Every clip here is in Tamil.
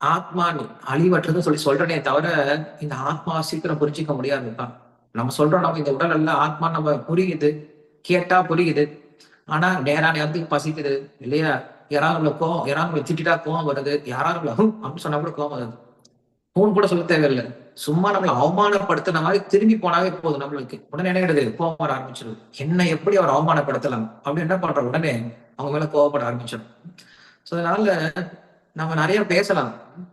ஆத்மா அழிவற்றதுன்னு சொல்லி சொல்றனே தவிர இந்த ஆத்மா சீக்கிரம் புரிஞ்சிக்க முடியாதுப்பா நம்ம சொல்றோம் நம்ம இந்த உடல் அல்ல ஆத்மா நம்ம புரியுது கேட்டா புரியுது. ஆனா நேரா நேரத்துக்கு பசிக்குது இல்லையா? யாராவது உள்ள கோவம் யாராவது உங்களை திட்டிட்டா கோவம் வருது யாராவது உள்ள ஹம் அப்படின்னு சொன்னா கூட கோவம் வருது. ஹூன் கூட சொல்ல தேவையில்லை. சும்மா நம்மளை அவமானப்படுத்தின மாதிரி திரும்பி போனாவே போதும் நம்மளுக்கு. உடனே என்ன கிடையாது கோவம் வர ஆரம்பிச்சிடும் என்ன எப்படி அவர் அவமானப்படுத்தலாம்? அப்படின்னு என்ன பண்ற உடனே அவங்க மேல கோவப்பட ஆரம்பிச்சிடும் ஸோ அதனால நம்ம நிறைய பேசலாம்.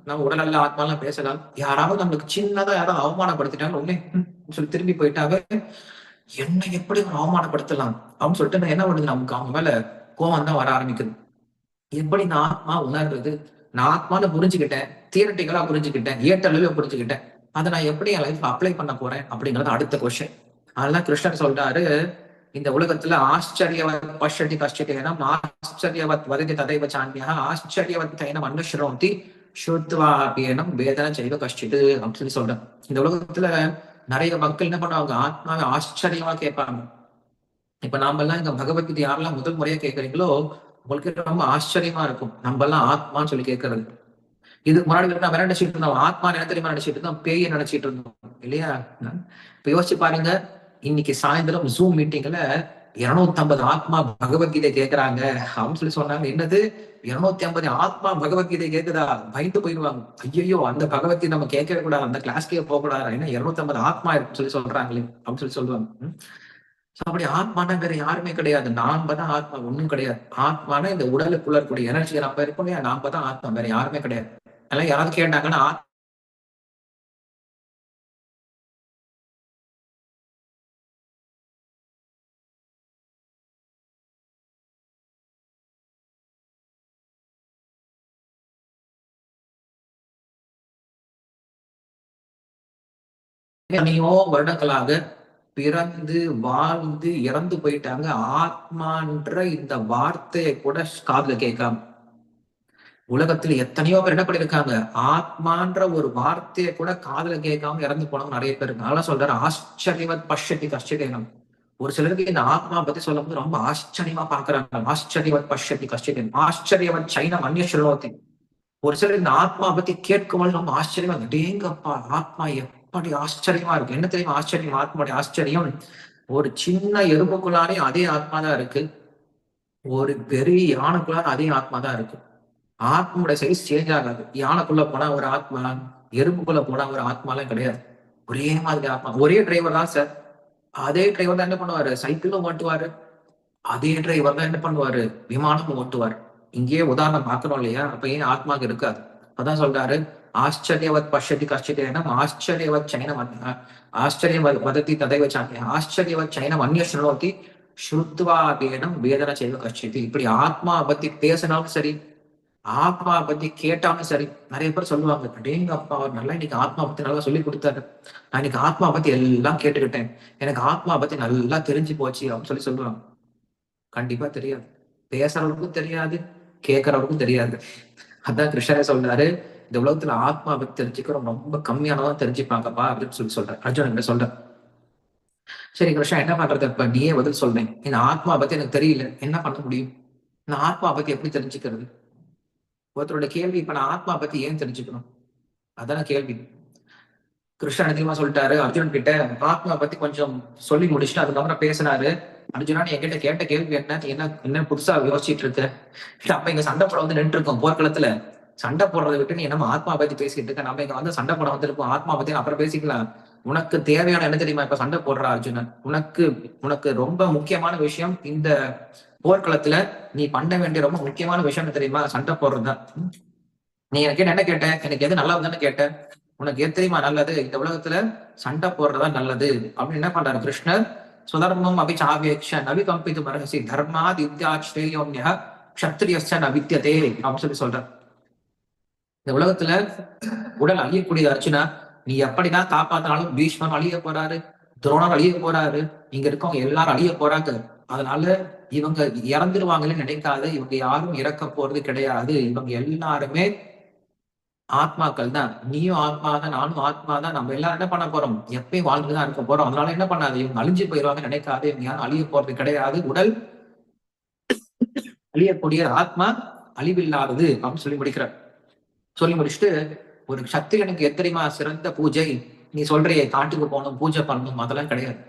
நம்ம உடல் ஆத்மாலாம் பேசலாம். யாராவது நம்மளுக்கு சின்னதா யாராவது அவமானப்படுத்திட்டாங்க உடனே சொல்லி திரும்பி போயிட்டாவே என்ன எப்படி ஒரு அவமானப்படுத்தலாம்? அப்படின்னு சொல்லிட்டு நான் என்ன பண்ணுது? நமக்கு அவங்க மேல கோவம் தான் வர ஆரம்பிக்குது. எப்படி நான் ஆத்மா உணர்றது? நான் ஆத்மான்னு புரிஞ்சுக்கிட்டேன் தியரட்டிக்கலா புரிஞ்சுக்கிட்டேன் ஏட்டளவு புரிஞ்சுக்கிட்டேன். அதை நான் எப்படி என் லைஃப்ல அப்ளை பண்ண போறேன் அப்படிங்கறது அடுத்த கொஸ்டின் அதெல்லாம் கிருஷ்ணர் சொல்றாரு இந்த உலகத்துல ஆச்சரியவத் பஷதி கஷ்டத்தேனம் ஆச்சரியவத் வததி ததைவ சாண்டியா ஆச்சரியவத் தைனம் அன்வஸ்ரோந்தி ஸ்ருத்வாபியனம் வேதனை செய்வ கஷ்டிது அப்படின்னு சொல்லி சொல்றேன் இந்த உலகத்துல நிறைய மக்கள் என்ன பண்ணுவாங்க? ஆத்மாவை ஆச்சரியமா கேட்பாங்க. இப்ப நாம எல்லாம் இந்த பகவத்கீதை யாரெல்லாம் முதல் முறையா கேட்கறீங்களோ உங்களுக்கு ரொம்ப ஆச்சரியமா இருக்கும். நம்ம எல்லாம் ஆத்மான்னு சொல்லி கேட்கறது. இதுக்கு முன்னாடி நம்ம நினைச்சிட்டு இருந்தோம்? ஆத்மா என்ன நினைச்சிட்டு இருந்தோம்? பேய நினைச்சிட்டு இருந்தோம். இல்லையா? இப்ப யோசிச்சு பாருங்க. இன்னைக்கு சாயந்தரம் ஜூம் மீட்டிங்ல இருநூத்தி ஐம்பது ஆத்மா பகவத்கீதை கேட்கிறாங்க அப்படின்னு சொல்லி சொன்னாங்க. என்னது? இருநூத்தி ஐம்பது ஆத்மா பகவத்கீதை கேக்குதா? பயந்து போயிடுவாங்க. ஐயோ அந்த பகவத்கீதை நம்ம கேட்கவே கூடாது. அந்த கிளாஸ்க்கே போக கூடாது. ஏன்னா இருநூத்தி ஐம்பது ஆத்மா இருக்குன்னு சொல்லி சொல்றாங்களே அப்படின்னு சொல்லி சொல்லுவாங்க. அப்படி ஆத்மானா வேற யாருமே கிடையாது. நாம தான் ஆத்மா ஒண்ணும் கிடையாது. ஆத்மானா இந்த உடலுக்குள்ள இருக்கக்கூடிய எனர்ஜி நம்ம இருக்கோம் இல்லையா? நாம தான் ஆத்மா வேற யாருமே கிடையாது. அதெல்லாம் யாராவது கேட்டாங்கன்னா எத்தனையோ வருடங்களாக பிறந்து வாழ்ந்து இறந்து போயிட்டாங்க. ஆத்மான்ற இந்த வார்த்தையை கூட காதுல கேட்காம. உலகத்துல எத்தனையோ பேர் என்ன பண்ணிருக்காங்க? ஆத்மான்ற ஒரு வார்த்தையை கூட காதுல கேட்காம இறந்து போனவங்க நிறைய பேர் இருக்கு அதெல்லாம் சொல்றாரு ஆச்சரியவத் பஷதி கஷ்டிதேனம் ஒரு சிலருக்கு இந்த ஆத்மா பத்தி சொல்லும்போது ரொம்ப ஆச்சரியமா பாக்குறாங்க ஆச்சரியவத் பஷதி கஷ்டிதேனம் ஆச்சரியவத் சைனம் அந்நிய சொல்லோத்தி ஒரு சிலர் இந்த ஆத்மா பத்தி கேட்கும்போது ரொம்ப ஆச்சரியமா டேங்கப்பா ஆத்மா அப்படி ஆச்சரியமா இருக்கு. என்ன தெரியுமா? ஆச்சரியம் ஆத்மாவுடைய ஆச்சரியம். ஒரு சின்ன எறும்புக்குள்ளாரே அதே ஆத்மா தான் இருக்கு. ஒரு பெரிய யானைக்குள்ளார அதே ஆத்மா தான் இருக்கு. ஆத்மாவோட சைஸ் சேஞ்ச் ஆகாது. யானைக்குள்ள போனா ஒரு ஆத்மா எறும்புக்குள்ள போனா ஒரு ஆத்மாலாம் கிடையாது. ஒரே மாதிரி ஆத்மா. ஒரே டிரைவர் தான் சார் அதே டிரைவர் தான் என்ன பண்ணுவாரு? சைக்கிளும் ஓட்டுவாரு. அதே டிரைவர் தான் என்ன பண்ணுவாரு? விமானமும் ஓட்டுவார். இங்கேயே உதாரணம் பார்க்கணும் இல்லையா? அப்ப ஏன் ஆத்மாக்கு இருக்காது? அதான் சொல்றாரு ஆச்சரியவத் பஷ்யதி கஷ்டிதேனம் ஆச்சரியவத் சைனம் அன்ய- ஆச்சரியவத் வதத்தி ததைவ சாண்டிய ஆச்சரியவத் சைனம் அந்நிய சுனோதி வேதனை செய்வ கஷ்டிதி. இப்படி ஆத்மா பத்தி பேசினாலும் சரி ஆத்மா பத்தி கேட்டாலும் சரி நிறைய பேர் சொல்லுவாங்க டேங்க அப்பா அவர் நல்லா இன்னைக்கு ஆத்மா பத்தி நல்லா சொல்லி கொடுத்தாரு. நான் இன்னைக்கு ஆத்மா பத்தி எல்லாம் கேட்டுக்கிட்டேன். எனக்கு ஆத்மா பத்தி நல்லா தெரிஞ்சு போச்சு அப்படின்னு சொல்லி சொல்லுவாங்க. கண்டிப்பா தெரியாது. பேசுறவருக்கும் தெரியாது கேட்கறவருக்கும் தெரியாது. அதான் கிருஷ்ணரே சொல்றாரு இந்த உலகத்துல ஆத்மா பத்தி தெரிஞ்சுக்கிறோம் ரொம்ப கம்மியானதான் தெரிஞ்சுப்பாங்கப்பா அப்படின்னு சொல்லி சொல்றாரு அர்ஜுனன் சொல்றேன் சரி கிருஷ்ணா என்ன பண்றது? இப்ப நீயே பதில் சொல்றேன். இந்த ஆத்மா பத்தி எனக்கு தெரியல. என்ன பண்ண முடியும்? நான் ஆத்மா பத்தி எப்படி தெரிஞ்சுக்கிறது? ஒருத்தரோட கேள்வி இப்ப நான் ஆத்மா பத்தி ஏன் தெரிஞ்சுக்கணும்? அதான கேள்வி. கிருஷ்ணன் அதிகமா சொல்லிட்டாரு. அர்ஜுனன் கிட்ட ஆத்மா பத்தி கொஞ்சம் சொல்லி முடிச்சுட்டு அதுக்கப்புறம் பேசினாரு. அர்ஜுனா நீ என்கிட்ட கேட்ட கேள்வி என்ன? நீ என்ன என்ன புதுசா யோசிச்சுட்டு இருக்க? நம்ம இங்க சண்டை படம் வந்து நின்று இருக்கோம் போர்க்களத்துல. சண்டை போடுறதை விட்டு நீ என்னமோ ஆத்மா பத்தி பேசிட்டு இருக்க? நம்ம இங்க வந்து சண்டை போட வந்திருப்போம் ஆத்மா பத்தி அப்புறம் பேசிக்கலாம். உனக்கு தேவையான என்ன தெரியுமா? இப்ப சண்டை போடுற அர்ஜுனன். உனக்கு உனக்கு ரொம்ப முக்கியமான விஷயம் இந்த போர்க்களத்துல நீ பண்ண வேண்டிய ரொம்ப முக்கியமான விஷயம் தெரியுமா? சண்டை போடுறதுதான் நீ எனக்கு என்ன கேட்ட? எனக்கு எது நல்லா நல்லதுன்னு கேட்ட? உனக்கு எது தெரியுமா நல்லது? இந்த உலகத்துல சண்டை போடுறதா நல்லது. அப்படின்னு என்ன பண்றாரு கிருஷ்ணர்? சுதர்மம் அபிச்சாவேக்ஷ நவி கம்பிது மரகசி தர்மாத் யுத்தியாச்ரேயோன்யா க்ஷத்ரியஸ்ய ந அப்படின்னு சொல்லி சொல்றாரு. இந்த உலகத்துல உடல் அழியக்கூடிய அர்ச்சுனா நீ எப்படிதான் காப்பாத்தினாலும் பீஷ்மன் அழிய போறாரு துரோணர் அழிய போறாரு இங்க இருக்கவங்க எல்லாரும் அழிய போறாங்க. அதனால இவங்க இறந்துருவாங்கன்னு நினைக்காத இவங்க யாரும் இறக்க போறது கிடையாது. இவங்க எல்லாருமே ஆத்மாக்கள் தான். நீயும் ஆத்மா தான் நானும் ஆத்மா தான் நம்ம எல்லாரும் என்ன பண்ண போறோம்? எப்பயும் வாழ்ந்துதான் இருக்க போறோம். அதனால என்ன பண்ணாது இவங்க அழிஞ்சு போயிருவாங்க நினைக்காது இவங்க யாரும் அழிய போறது கிடையாது. உடல் அழியக்கூடிய ஆத்மா அழிவில்லாதது அப்படின்னு சொல்லி முடிக்கிறார். சொல்லி முடிச்சுட்டு ஒரு க்ஷத்திரியனுக்கு எத்தனைமா சிறந்த பூஜை? நீ சொல்றிய காட்டுக்கு போகணும் பூஜை பண்ணணும் அதெல்லாம் கிடையாது.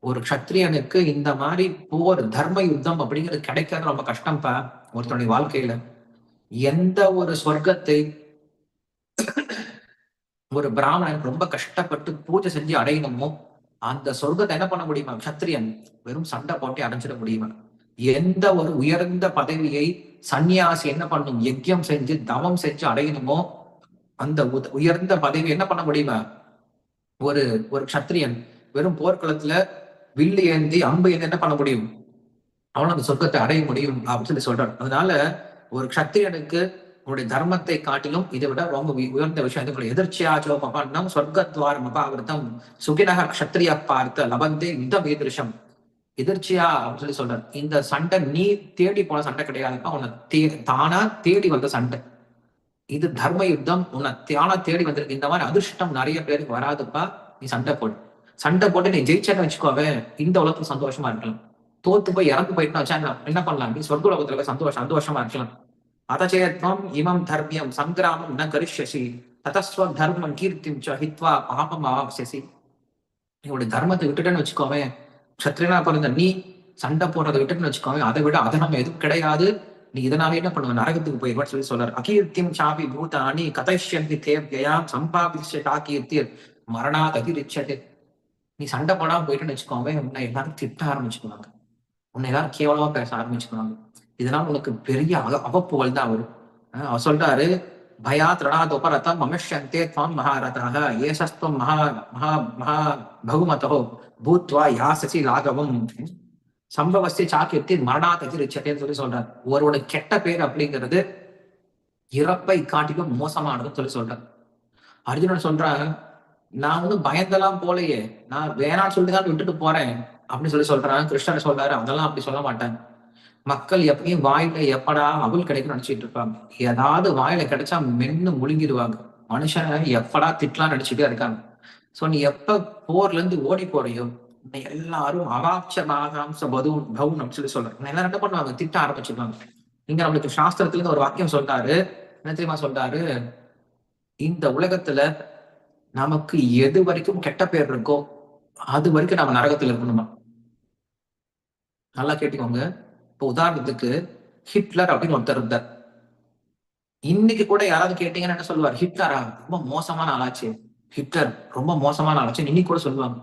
ஒரு கத்திரியனுக்கு இந்த மாதிரி போர் தர்ம யுத்தம் அப்படிங்கிறது கிடைக்கிறது ரொம்ப கஷ்டம்ப்பா ஒருத்தனுடைய வாழ்க்கையில. எந்த ஒரு சொர்க்கத்தை ஒரு பிராமணன் ரொம்ப கஷ்டப்பட்டு பூஜை செஞ்சு அடையணுமோ அந்த சொர்க்கத்தை என்ன பண்ண முடியுமா? சத்திரியன் வெறும் சண்டை போட்டி அடைஞ்சிட முடியுமா? எந்த ஒரு உயர்ந்த பதவியை சன்னியாசி என்ன பண்ணும் யஜ்யம் செஞ்சு தவம் செஞ்சு அடையணுமோ? அந்த உயர்ந்த பதவி என்ன பண்ண முடியுமா? ஒரு ஒரு கத்திரியன் வெறும் போர்க்களத்துல வில்லு ஏந்தி அம்பு ஏந்தி என்ன பண்ண முடியும்? அவனும் அந்த சொர்க்கத்தை அடைய முடியும் அப்படின்னு சொல்லி சொல்றான். அதனால ஒரு கத்திரியனுக்கு உன்னுடைய தர்மத்தை காட்டிலும் இதை விட ரொம்ப உயர்ந்த விஷயம். இதுக்குள்ள எதிர்ச்சியாச்சோ பபான்னம் சொர்க்கத்வாரம் அபாவிரதம் சுகினக கஷத்திரிய பார்த்த லபந்தே இந்த வீதிருஷம் எதிர்ச்சியா அப்படின்னு சொல்லி சொல்றார். இந்த சண்டை நீ தேடி போன சண்டை கிடையாதுப்பா. உன்னை தே தானா தேடி வந்த சண்டை. இது தர்ம யுத்தம். உன்னை தானா தேடி வந்திருக்கு. இந்த மாதிரி அதிர்ஷ்டம் நிறைய பேருக்கு வராதுப்பா. நீ சண்டை போடு. சண்டை போட்டு நீ ஜெயிச்சேன்னு வச்சுக்கோவே இந்த உலகத்துல சந்தோஷமா இருக்கலாம். தோத்து போய் இறந்து போயிட்டு வச்சா என்ன பண்ணலாம்? நீ சொர்க்க உலகத்துல சந்தோஷம் சந்தோஷமா இருக்கலாம். அதச்சேத்வம் இமம் தர்மியம் சங்கிராமம் ந கரிஷசி ததஸ்வ தர்மம் கீர்த்திம் ஹித்வா பாபம் ஆவாசியசி உங்களுடைய தர்மத்தை விட்டுட்டேன்னு வச்சுக்கோவேன் சத்திரியனா பிறந்த நீ சண்டை போடுறதை விட்டுன்னு வச்சுக்கோங்க. அதை விட அதை நம்ம எதுவும் கிடையாது. நீ இதனால என்ன பண்ணுவ? நரகத்துக்கு போயிடுவான்னு சொல்லி சொல்றாரு. அகீர்த்தியம் சாபி பூதானி கதைஷ்யந்தி தேவ்யா சம்பாபிஷ்ய காக்கீர்த்தியர் மரணா அதிரிச்சது நீ சண்டை போனா போயிட்டுன்னு வச்சுக்கோங்க. உன்னை எல்லாரும் திட்ட ஆரம்பிச்சுக்குவாங்க. உன்னை எல்லாரும் கேவலமா பேச ஆரம்பிச்சுக்குவாங்க. இதனால உனக்கு பெரிய அவப்புகள் தான் வரும். அவர் சொல்றாரு பயாத் திரணாத் மனுஷந்தே துவம் மகாரதாக ஏசஸ்துவம் மகா மகா மகா பகுமதோ பூத்வா யாசசி லாகவம் சம்பவஸ்தி சாக்கியத்தி மரணாத் அதிரிச்சத்தேன்னு சொல்லி சொல்றார். ஒருவோட கெட்ட பேர் அப்படிங்கிறது இறப்பை காட்டிலும் மோசமானதுன்னு சொல்லி சொல்றார். அர்ஜுனன் சொல்றாங்க நான் வந்து பயந்தெல்லாம் போலையே நான் வேணான்னு சொல்லிட்டு தான் விட்டுட்டு போறேன் அப்படின்னு சொல்லி சொல்றான். கிருஷ்ணர் சொல்றாரு அதெல்லாம் அப்படி சொல்ல மாட்டேன் மக்கள் எப்பயும் வாயில எப்படா அவள் கிடைக்கும் நினைச்சிட்டு இருப்பாங்க. ஏதாவது வாயில கிடைச்சா மென்னு முழுங்கிடுவாங்க. மனுஷன் எப்படா திட்டலாம் நினைச்சுட்டே இருக்காங்க. சோ நீ எப்ப போர்ல இருந்து ஓடி போறியோ எல்லாரும் அவாட்சமாகாம்ச பதுவும் பவுன் சொல்லி சொல்றாங்க. எல்லாரும் என்ன பண்ணுவாங்க? திட்ட ஆரம்பிச்சிருவாங்க. இங்க நம்மளுக்கு சாஸ்திரத்துல இருந்து ஒரு வாக்கியம் சொல்றாரு. என்ன தெரியுமா சொல்றாரு? இந்த உலகத்துல நமக்கு எது வரைக்கும் கெட்ட பேர் இருக்கோ அது வரைக்கும் நம்ம நரகத்துல இருக்கணுமா? நல்லா கேட்டுக்கோங்க. இப்போ உதாரணத்துக்கு ஹிட்லர் அப்படின்னு ஒருத்தர் இருந்தார். இன்னைக்கு கூட யாராவது கேட்டீங்கன்னா என்ன சொல்லுவார்? ஹிட்லரா? ரொம்ப மோசமான ஆளாச்சு. ஹிட்லர் ரொம்ப மோசமான ஆளாச்சு. இன்னைக்கு கூட சொல்லுவாங்க.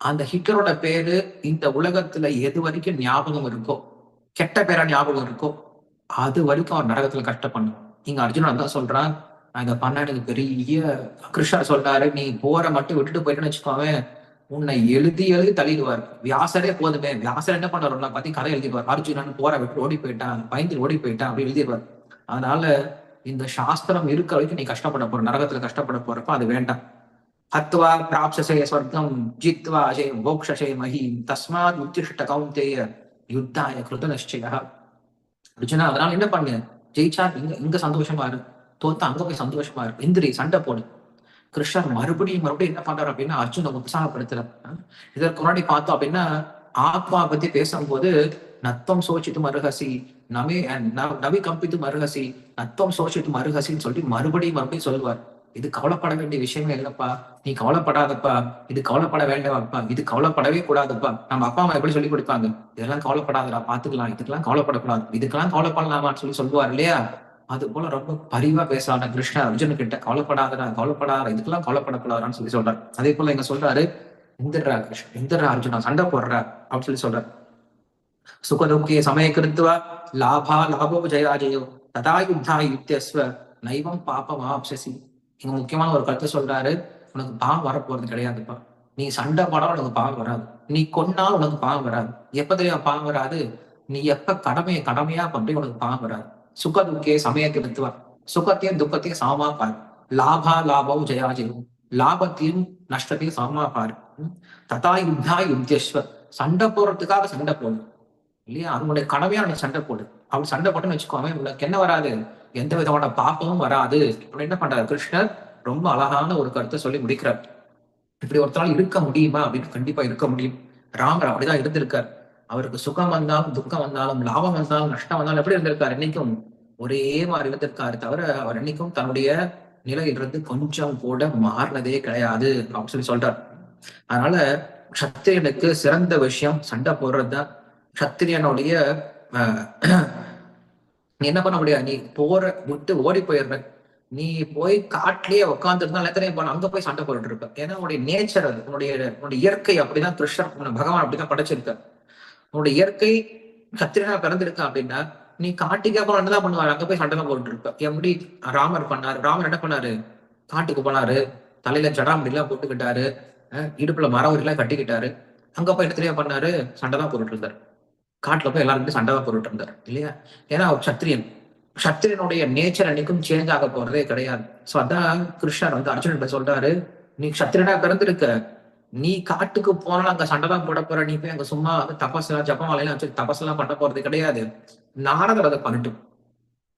அந்த ஹிட்லரோட பேரு இந்த உலகத்துல எது வரைக்கும் ஞாபகம் இருக்கோ கெட்ட பேரா ஞாபகம் இருக்கோ அது வரைக்கும் அவர் நரகத்துல கஷ்டப்படணும். நீங்க அர்ஜுனன் தான் சொல்றான் நான் இதை பண்ண எனக்கு பெரிய கிருஷ்ணர் சொல்றாரு நீ போற மட்டும் விட்டுட்டு போயிட்டுன்னு வச்சுக்கோவேன் உன்னை எழுதி எழுதி தள்ளிடுவார். வியாசரே போதுமே. வியாசர் என்ன பண்ணாருன்னா பார்த்தி கதை எழுதிடுவார். அர்ஜுனன் போற விட்டு ஓடி போயிட்டான் பயந்து ஓடி போயிட்டான் அப்படி எழுதிடுவார். அதனால இந்த சாஸ்திரம் இருக்க வரைக்கும் நீ கஷ்டப்பட போற நரகத்துல கஷ்டப்பட போறப்ப அது வேண்டாம். ஹத்வா பிராப்சசே ஸ்வர்க்கம் ஜித்வா அஜய் மோக்ஷசே மஹி தஸ்மாத் உத்திஷ்ட கௌந்தேய யுத்தாய கிருத நிச்சய அர்ஜுனா அதனால என்ன பண்ணு? ஜெயிச்சா இங்க இங்க சந்தோஷமா இரு. தோத்தா அங்க போய் சந்தோஷமா இருக்கும் எந்திரி சண்டை போடு. கிருஷ்ணர் மறுபடியும் மறுபடியும் என்ன பண்றாரு அப்படின்னா அர்ஜுன உற்சாகப்படுத்துறார். இதற்கு முன்னாடி பார்த்தோம் அப்படின்னா ஆத்மா பத்தி பேசும்போது நத்தம் சோச்சித்து மருகசி நமே நவி கம்பித்து மருகசி நத்தம் சோச்சித்து மருகசின்னு சொல்லிட்டு மறுபடியும் மறுபடியும் சொல்லுவார். இது கவலைப்பட வேண்டிய விஷயமே இல்லப்பா. நீ கவலைப்படாதப்பா. இது கவலைப்பட வேண்டாம்ப்பா. இது கவலைப்படவே கூடாதுப்பா. நம்ம அப்பா அம்மா எப்படி சொல்லி கொடுப்பாங்க? இதெல்லாம் கவலைப்படாதடா. பாத்துக்கலாம் இதுக்கெல்லாம் கவலைப்படக்கூடாது. இதுக்கெல்லாம் கவலைப்படலாமான்னு சொல்லி சொல்லுவார் இல்லையா? அது போல ரொம்ப பரிவா பேசான கிருஷ்ணர் அர்ஜுன் கிட்ட கவலைப்படாதடா கவலைப்படாத இதுக்கெல்லாம் கவலைப்படக்கூடாதான்னு சொல்லி சொல்றாரு. அதே போல இங்க சொல்றாரு இந்திரா கிருஷ்ணன் இந்திரா அர்ஜுனா சண்டை போடுற அப்படின்னு சொல்லி சொல்றாரு. சுகதுக்கிய சமய கிருத்துவா லாபா லாபோ ஜெயாஜயோ ததா யுத்தா யுத்தியஸ்வ நைவம் பாப்பம் அப்சசி. இங்க முக்கியமான ஒரு கருத்தை சொல்றாரு உனக்கு பாவம் வரப்போறது கிடையாதுப்பா. நீ சண்டை போடாலும் உனக்கு பாவம் வராது. நீ கொன்னாலும் உனக்கு பாவம் வராது. எப்ப தெரியும் பாவம் வராது? நீ எப்ப கடமையை கடமையா பண்ணி உனக்கு பாவம் வராது. சுக துக்கே சமயத்திருத்துவா சுகத்தையும் துக்கத்தையும் சாமா பார் லாபா லாபம் ஜெயா லாபத்தையும் நஷ்டத்தையும் சாமா பாரு ததா யுத்தா யுத்தேஸ்வர் சண்டை போடுறதுக்காக சண்டை போடு இல்லையா அவனுடைய கடமையா நீ சண்டை போடு அவன் சண்டை போட்டுன்னு வச்சுக்கோமே உனக்கு என்ன வராது எந்த விதமான பாப்பமும் வராது இப்படி என்ன பண்றாரு கிருஷ்ணர் ரொம்ப அழகான ஒரு கருத்தை சொல்லி முடிக்கிறார் இப்படி ஒருத்தரால் இருக்க முடியுமா? அப்படின்னு கண்டிப்பா இருக்க முடியும். ராமர் அப்படிதான் இருந்திருக்கார். அவருக்கு சுகம் வந்தாலும் துக்கம் வந்தாலும் லாபம் வந்தாலும் நஷ்டம் வந்தாலும் எப்படி இருந்திருக்காரு இன்னைக்கும் ஒரே மாதிரி இருந்திருக்காரு தவிர அவர் என்னைக்கும் தன்னுடைய நிலையிலிருந்து கொஞ்சம் கூட மாறினதே கிடையாது அப்படின்னு சொல்லி சொல்றார். அதனால கத்திரியனுக்கு சிறந்த விஷயம் சண்டை போடுறதுதான். சத்திரியனுடைய நீ என்ன பண்ண முடியாது? நீ போற விட்டு ஓடி போயிடுற. நீ போய் காட்டிலேயே உட்காந்துருந்தா எத்தனை போன அங்க போய் சண்டை போட்டுட்டு இருப்ப. ஏன்னா உன்னுடைய நேச்சர் அது. உன்னுடைய உன்னுடைய இயற்கை அப்படிதான் கிருஷ்ணர் பகவான் அப்படிதான் படைச்சிருக்க உன்னோட இயற்கை சத்திரனா பிறந்திருக்கா அப்படின்னா நீ காட்டுக்கே அப்புறம் என்னதான் பண்ணுவாரு அங்க போய் சண்டை தான் போட்டு இருப்ப. எப்படி ராமர் பண்ணாரு. ராமர் என்ன பண்ணாரு? காட்டுக்கு போனாரு. தலையில ஜடாமுடி எல்லாம் போட்டுக்கிட்டாரு இடுப்புல மரம் எல்லாம் கட்டிக்கிட்டாரு. அங்க போய் என்ன பண்ணாரு? சண்டை தான் போட்டுட்டு இருந்தாரு. காட்டுல போய் எல்லாருமே சண்டை தான் போட்டுட்டு இருந்தார். இல்லையா? ஏன்னா அவர் சத்திரியன். சத்திரியனுடைய நேச்சர் அன்னைக்கும் சேஞ்ச் ஆக போறதே கிடையாது. சோ அதான் கிருஷ்ணர் வந்து அர்ஜுனன் சொல்றாரு நீ சத்திரனா பிறந்திருக்க. நீ காட்டுக்கு போனாலும் அங்க சண்டை தான் போட போற. நீ போய் அங்க சும்மா தபஸ்லாம் ஜப்பமாலையெல்லாம் வச்சு தபஸ்லாம் பண்ண போறது கிடையாது. நாரதர் அதை பண்ணட்டும்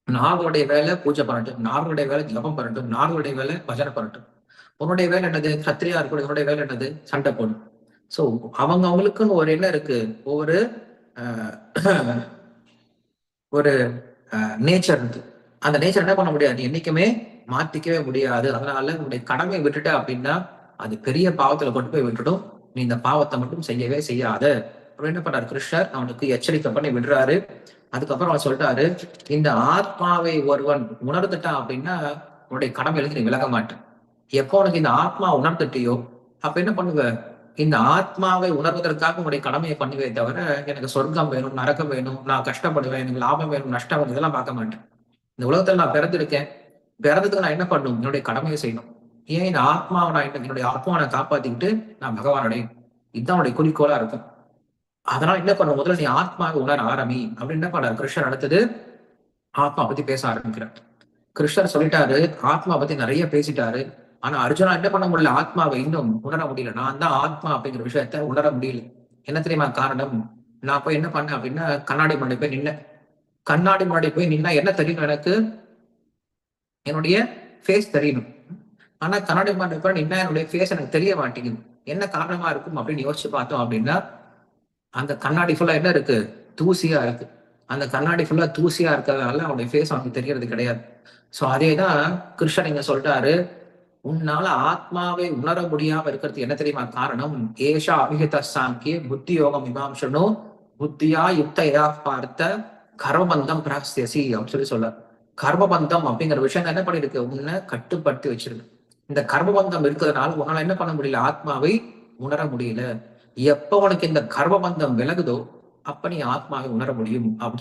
நார்களுடைய வேலை பூஜை பண்ணட்டும் நார்களுடைய வேலை ஜபம் பண்ணட்டும் நார்களுடைய வேலை பஜனை பண்ணட்டும் உன்னுடைய வேலை என்னது? கத்திரியா இருக்கக்கூடிய உன்னுடைய வேலை என்னது? சண்டை போடும் சோ அவங்க அவங்களுக்குன்னு ஒரு என்ன இருக்கு. ஒவ்வொரு ஒரு நேச்சர் இருக்கு அந்த நேச்சர் என்ன பண்ண முடியாது? என்னைக்குமே மாத்திக்கவே முடியாது. அதனால உன்னுடைய கடமை விட்டுட்ட அப்படின்னா அது பெரிய பாவத்துல கொண்டு போய் விட்டுடும். நீ இந்த பாவத்தை மட்டும் செய்யவே செய்யாத. என்ன பண்ணாரு கிருஷ்ணர்? அவனுக்கு எச்சரிக்கை பண்ணி விடுறாரு. அதுக்கப்புறம் அவர் சொல்லிட்டாரு இந்த ஆத்மாவை ஒருவன் உணர்ந்துட்டான் அப்படின்னா உன்னுடைய கடமையிலிருந்து நீ விலக மாட்டேன் எப்போ உனக்கு இந்த ஆத்மா உணர்ந்துட்டியோ அப்ப என்ன பண்ணுவ? இந்த ஆத்மாவை உணர்வதற்காக உங்களுடைய கடமையை பண்ணுவே தவிர எனக்கு சொர்க்கம் வேணும் நரக்கம் வேணும் நான் கஷ்டப்படுவேன் எனக்கு லாபம் வேணும் நஷ்டம் வேணும் இதெல்லாம் பார்க்க மாட்டேன். இந்த உலகத்துல நான் பிறந்திருக்கேன். பிறந்ததுக்கு நான் என்ன பண்ணும்? என்னுடைய கடமையை செய்யணும். ஏன் இந்த ஆத்மாவை நான் என்னுடைய ஆத்மாவை காப்பாத்திக்கிட்டு நான் பகவானுடைய இதுதான் உடைய குறிக்கோளா இருக்கும் அதனால என்ன பண்ண முதல்ல நீ ஆத்மாவை உணர ஆரம்பி. அப்படின்னு என்ன பண்ணார்? கிருஷ்ணர் அடுத்தது ஆத்மா பத்தி பேச ஆரம்பிக்கிறார். கிருஷ்ணர் சொல்லிட்டாரு ஆத்மா பத்தி நிறைய பேசிட்டாரு. ஆனா அர்ஜுனா என்ன பண்ண முடியல? ஆத்மாவை இன்னும் உணர முடியல. நான் தான் ஆத்மா அப்படிங்கிற விஷயத்த உணர முடியல. என்ன தெரியுமா காரணம்? நான் போய் என்ன பண்ணேன் அப்படின்னா கண்ணாடி முன்னாடி போய் நின்ன கண்ணாடி முன்னாடி போய் நின்னா என்ன தெரியணும் எனக்கு? என்னுடைய ஃபேஸ் தெரியணும் ஆனா கண்ணாடி முன்னாடி போய் என்னுடைய ஃபேஸ் எனக்கு தெரிய மாட்டேங்குது. என்ன காரணமா இருக்கும் அப்படின்னு யோசிச்சு பார்த்தோம் அப்படின்னா அந்த கண்ணாடி ஃபுல்லா என்ன இருக்கு? தூசியா இருக்கு. அந்த கண்ணாடி ஃபுல்லா தூசியா இருக்கிறதுனால அவனுடைய ஃபேஸ் அவனுக்கு தெரியறது கிடையாது. சோ அதே தான் கிருஷ்ணன் இங்க சொல்லிட்டாரு உன்னால ஆத்மாவை உணர முடியாம இருக்கிறது என்ன தெரியுமா காரணம்? ஏஷா அபிஹித சாங்கிய புத்தி யோகம் இமாம்சனோ புத்தியா யுக்தையா பார்த்த கர்மபந்தம் பிராஸ்தியசி அப்படின்னு சொல்லி சொல்ல கர்மபந்தம் அப்படிங்கிற விஷயம் என்ன பண்ணிருக்கு உன்னை கட்டுப்படுத்தி வச்சிருக்கு. இந்த கர்மபந்தம் இருக்கிறதுனால உங்களால் என்ன பண்ண முடியல? ஆத்மாவை உணர முடியல. எப்ப உனக்கு இந்த கர்மபந்தம் விலகுதோ அப்ப நீ ஆத்மாவை உணர முடியும். அப்படின்னு